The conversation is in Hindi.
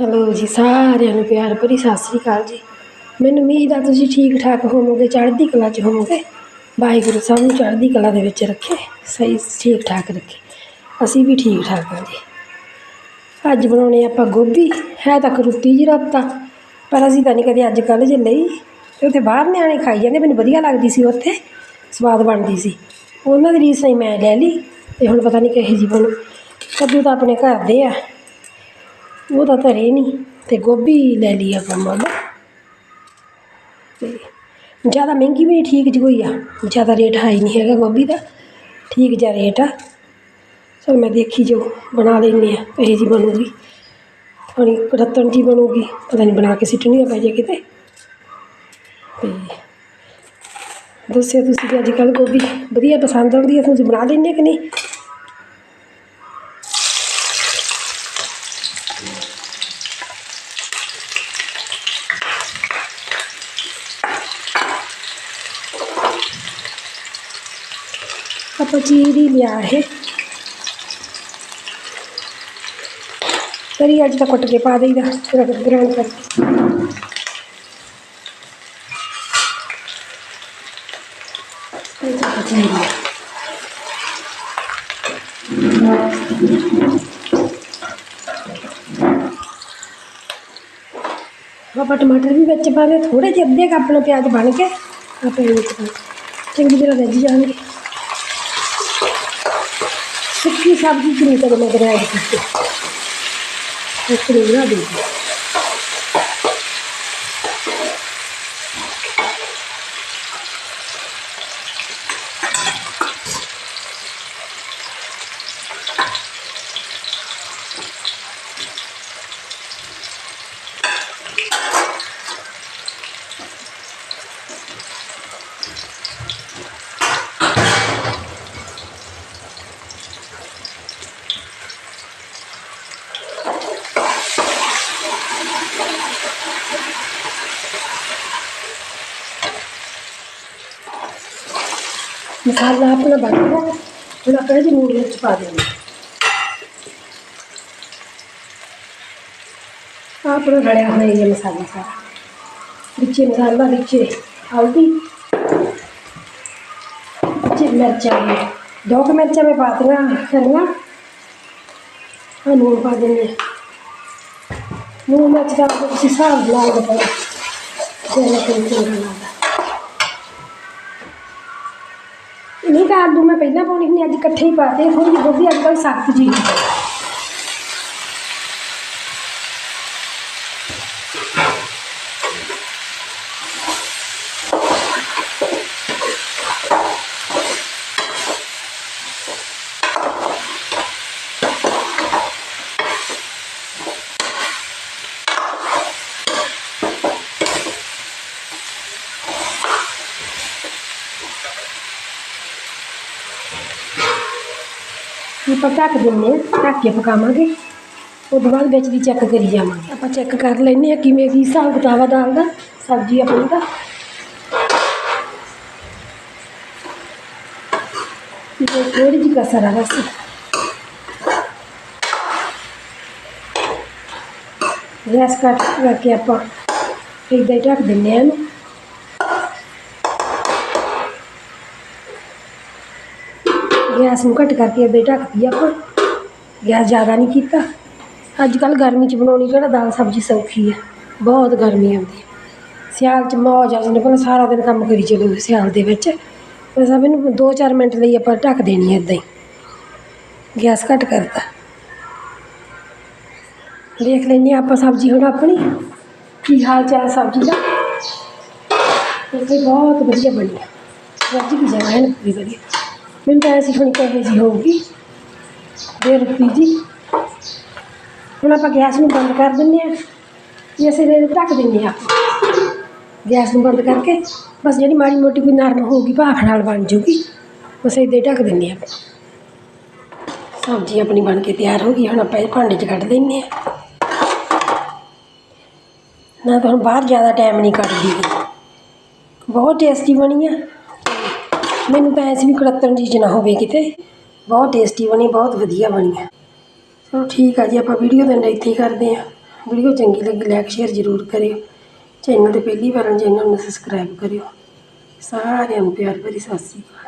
ਹੈਲੋ ਜੀ, ਸਾਰਿਆਂ ਨੂੰ ਪਿਆਰ ਭਰੀ ਸਤਿ ਸ੍ਰੀ ਅਕਾਲ ਜੀ। ਮੈਨੂੰ ਉਮੀਦ ਆ ਤੁਸੀਂ ਠੀਕ ਠਾਕ ਹੋਵੋਗੇ, ਚੜ੍ਹਦੀ ਕਲਾ 'ਚ ਹੋਵੋਗੇ। ਵਾਹਿਗੁਰੂ ਸਾਹਿਬ ਨੂੰ ਚੜ੍ਹਦੀ ਕਲਾ ਦੇ ਵਿੱਚ ਰੱਖੇ, ਸਹੀ ਠੀਕ ਠਾਕ ਰੱਖੇ। ਅਸੀਂ ਵੀ ਠੀਕ ਠਾਕ ਹਾਂ ਜੀ। ਅੱਜ ਬਣਾਉਣੇ ਆਪਾਂ ਗੋਭੀ, ਹੈ ਤਾਂ ਕਰੁੱਤੀ ਜੀ ਰਾਤਾ ਪਰ ਅਸੀਂ ਤਾਂ ਨਹੀਂ ਕਦੇ ਅੱਜ ਕੱਲ੍ਹ ਜੇ ਲਈ। ਤੇ ਉੱਥੇ ਬਾਹਰ ਨਿਆਣੇ ਖਾਈ ਜਾਂਦੇ, ਮੈਨੂੰ ਵਧੀਆ ਲੱਗਦੀ ਸੀ ਉੱਥੇ, ਸਵਾਦ ਬਣਦੀ ਸੀ। ਉਹਨਾਂ ਦੀ ਰੀਸ ਨਹੀਂ ਮੈਂ ਲੈ ਲਈ, ਤੇ ਹੁਣ ਪਤਾ ਨਹੀਂ ਕਿਹੇ ਜੀ ਬਣੂ। ਕੱਦੂ ਤਾਂ ਆਪਣੇ ਘਰ ਦੇ ਆ। ਉਹ ਤਾਂ ਧਰੇ ਨਹੀਂ ਤੇ ਗੋਭੀ ਲੈ ਲਈ ਆਪਾਂ ਮੁੱਲ। ਤੇ ਜ਼ਿਆਦਾ ਮਹਿੰਗੀ ਵੀ ਨਹੀਂ ਠੀਕ ਜਿਹੀ ਹੋਈ ਆ। ਜ਼ਿਆਦਾ ਰੇਟ ਹਾਈ ਨਹੀਂ ਹੈਗਾ ਗੋਭੀ ਦਾ। ਠੀਕ ਜਿਹਾ ਰੇਟ ਆ। ਚਲ ਮੈਂ ਦੇਖੀ ਜੋ ਬਣਾ ਲੈਂਦੇ ਆ ਇਹ ਜੀ ਬਣੂਗੀ। ਥੋੜੀ ਰਤਨ ਜੀ ਬਣੂਗੀ, ਪਤਾ ਨਹੀਂ ਬਣਾ ਕੇ ਸਿੱਟਣੀ ਆ ਪੈ ਜੇ ਕਿਤੇ। ਤੇ ਦੱਸਿਆ ਤੁਸੀਂ ਵੀ ਅੱਜ ਕੱਲ੍ਹ ਗੋਭੀ ਵਧੀਆ ਪਸੰਦ ਆਉਂਦੀ ਹੈ ਤੁਸੀਂ ਬਣਾ ਲੈਂਦੇ ਕਿ ਨਹੀਂ? ਦੇਈਦਾ ਫਿਰ ਅਗਰ ਗ੍ਰਾਈਂਡ ਕਰਕੇ ਇਹ ਤਾਂ ਪਤਾ ਹੀ ਨਹੀਂ ਆਪਾਂ ਟਮਾਟਰ ਵੀ ਵਿੱਚ ਪਾ ਲਏ ਥੋੜੇ ਜਿਹੇ ਅੱਧੇ ਕੱਪ ਨਾਲ ਪਿਆਜ਼ ਬਣ ਕੇ ਆਪਾਂ ਇਹ ਵਿੱਚ ਪਾ ਲਏ। ਚੰਗੀ ਤਰ੍ਹਾਂ ਰੱਜ ਜਾਣਗੇ सुखी सब्ज़ी की नहीं करना ग्रैंड करके उसको ना दीजिए मसाला अपना बन गया फिर पहले मूंग नूडल पा देना आप रड़ा हुआ ये मसाला सारा बिचे मसाला बिचे हल्दी बिचे मिर्चा है। दो मिर्चा में पा देना धनिया और नून पा देंगे। नून मिर्च का हिसाब लाल पड़ा जैसे बनाता इन्हीं का आलू मैं पहला पाने के लिए आज ही पाते हैं। थोड़ी गोभी अजकल सख्त जी ये पका ढक के पकावे उस बाद बिच भी चेक करी जावे आप चेक कर लें कि मेरी हिसाब किताब दाल का सब्ज़ी अपनी का थोड़ी जी कसर है बस गैस कट करके आप फिर ढक देने गैस घट करके बेटा खतिया पर गैस ज़्यादा नहीं किया अजक गर्मी च बनानी केह्ड़ा दाल सब्ज़ी सौखी है बहुत गर्मी आती सियाल च मौज आ जाने पहले सारा दिन कम करी चलो स्याल दे सब इन दो चार मिनट लेई उप्पर ढक्क देनी इदा ही। गैस घट करता। देख लें आप सब्ज़ी हम अपनी। की हाल चाल सब्ज़ी का बहुत बढ़िया बनी। सब्ज़ी की जगह है ना पूरी बढ़िया। मिनट ऐसी थोड़ी कर दीजी होगी। देर रुपये जी हम आप गैस में बंद कर दें ये देर ढक दें आप। गैस में बंद करके, बस जी माड़ी मोटी कोई नरम होगी भाख नाल बन जूगी बस इदे ढक दें आप। सब्ज़ी अपनी बन के तैयार होगी, हम आप भांडे च कट दें ना तो हम बाहर ज़्यादा टाइम नहीं कटती। बहुत टेस्टी बनी है। ਮੈਨੂੰ ਤਾਂ ਐਸੀ ਵੀ ਕੜਤਣ ਚੀਜ਼ ਨਾ ਹੋਵੇ ਕਿਤੇ। ਬਹੁਤ ਟੇਸਟੀ ਬਣੀ, ਬਹੁਤ ਵਧੀਆ ਬਣੀ ਆ। ਚਲੋ ਠੀਕ ਆ ਜੀ, ਆਪਾਂ ਵੀਡੀਓ ਦਾ ਇੱਥੇ ਹੀ ਕਰਦੇ ਹਾਂ। ਵੀਡੀਓ ਚੰਗੀ ਲੱਗੀ ਲਾਈਕ ਸ਼ੇਅਰ ਜ਼ਰੂਰ ਕਰਿਓ। ਚੈਨਲ ਤੇ ਪਹਿਲੀ ਵਾਰ ਚੈਨਲ ਨੂੰ ਸਬਸਕ੍ਰਾਈਬ ਕਰਿਓ। ਸਾਰਿਆਂ ਨੂੰ ਪਿਆਰ ਭਰੀ ਸਤਿ ਸ਼੍ਰੀ ਅਕਾਲ।